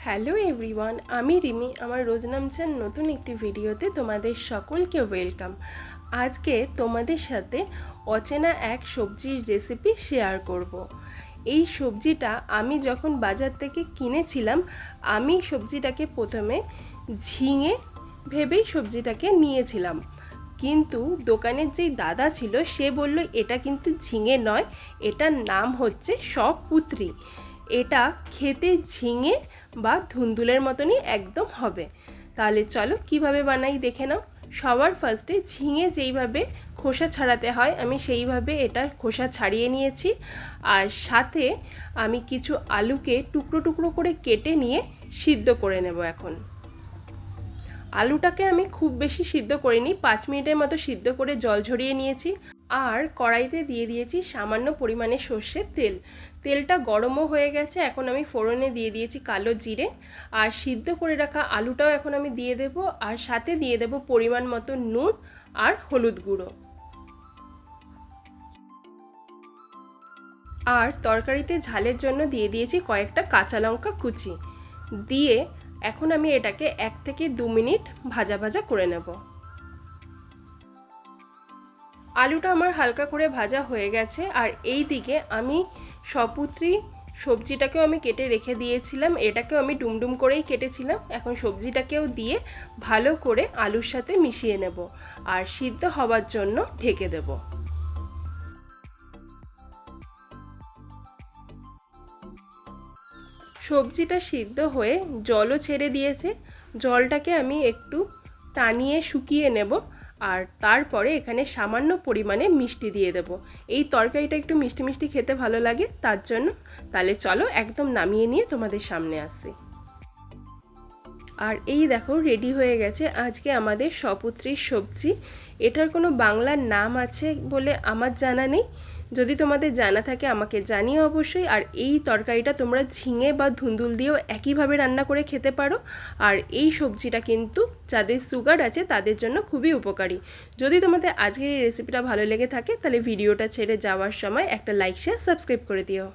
Hello everyone, আমি রিমি। আমার রোজ রোজনামচান নতুন একটি ভিডিওতে তোমাদের সকলকে ওয়েলকাম। আজকে তোমাদের সাথে অচেনা এক সবজির রেসিপি শেয়ার করব। এই সবজিটা আমি যখন বাজার থেকে কিনেছিলাম, আমি সবজিটাকে প্রথমে ঝিঙে ভেবেই সবজিটাকে নিয়েছিলাম। কিন্তু দোকানের যেই দাদা ছিল, সে বলল, এটা কিন্তু ঝিঙে নয়, এটার নাম হচ্ছে সপুত্রী। এটা খেতে ঝিঙে বা ধুন্দুলের মতনই একদম হবে। তাহলে চলো কীভাবে বানাই দেখে নাও। সবার ফার্স্টে ঝিঙে যেইভাবে খোসা ছাড়াতে হয়, আমি সেইভাবে এটা খোসা ছাড়িয়ে নিয়েছি। আর সাথে আমি কিছু আলুকে টুকরো টুকরো করে কেটে নিয়ে সিদ্ধ করে নেব এখন। আলুটাকে আমি খুব বেশি সিদ্ধ করিনি, পাঁচ মিনিটের মতো সিদ্ধ করে জল ঝরিয়ে নিয়েছি। আর কড়াইতে দিয়ে দিয়েছি সামান্য পরিমাণে সর্ষের তেল। তেলটা গরমও হয়ে গেছে, এখন আমি ফোড়নে দিয়ে দিয়েছি কালো জিরে। আর সিদ্ধ করে রাখা আলুটাও এখন আমি দিয়ে দেব, আর সাথে দিয়ে দেব পরিমাণ মতো নুন আর হলুদ গুঁড়ো। আর তরকারিতে ঝালের জন্য দিয়ে দিয়েছি কয়েকটা কাঁচা লঙ্কা কুচি। দিয়ে এখন আমি এটাকে এক থেকে দু মিনিট ভাজা ভাজা করে নেব। আলুটা আমার হালকা করে ভাজা হয়ে গেছে, আর এই দিকে আমি সপুত্রী সবজিটাকেও আমি কেটে রেখে দিয়েছিলাম, এটাকেও আমি ডুমডুম করেই কেটেছিলাম, এখন সবজিটাকেও দিয়ে ভালো করে আলুর সাথে মিশিয়ে নেব আর সিদ্ধ হবার জন্য ঢেকে দেবো। সবজিটা সিদ্ধ হয়ে জলও ছেড়ে দিয়েছে, জলটাকে আমি একটু টানিয়ে শুকিয়ে নেব আর তারপরে এখানে সামান্য পরিমাণে মিষ্টি দিয়ে দেব। এই তরকারিটা একটু মিষ্টি মিষ্টি খেতে ভালো লাগে, তার জন্য। তাহলে চলো একদম নামিয়ে নিয়ে তোমাদের সামনে আসি। আর এই দেখো রেডি হয়ে গেছে আজকে আমাদের সপুত্রীর সবজি। এটার কোনো বাংলার নাম আছে বলে আমার জানা নেই। যদি তোমাদের জানা থাকে আমাকে জানিও অবশ্যই। আর এই তরকারিটা তোমরা ঝিঙে বা ধুন্দুল দিয়েও একইভাবে রান্না করে খেতে পারো। আর এই সবজিটা কিন্তু যাদের সুগার আছে, তাদের জন্য খুবই উপকারী। যদি তোমাদের আজকের এই রেসিপিটা ভালো লেগে থাকে, তাহলে ভিডিওটা ছেড়ে যাওয়ার সময় একটা লাইক শেয়ার সাবস্ক্রাইব করে দিও।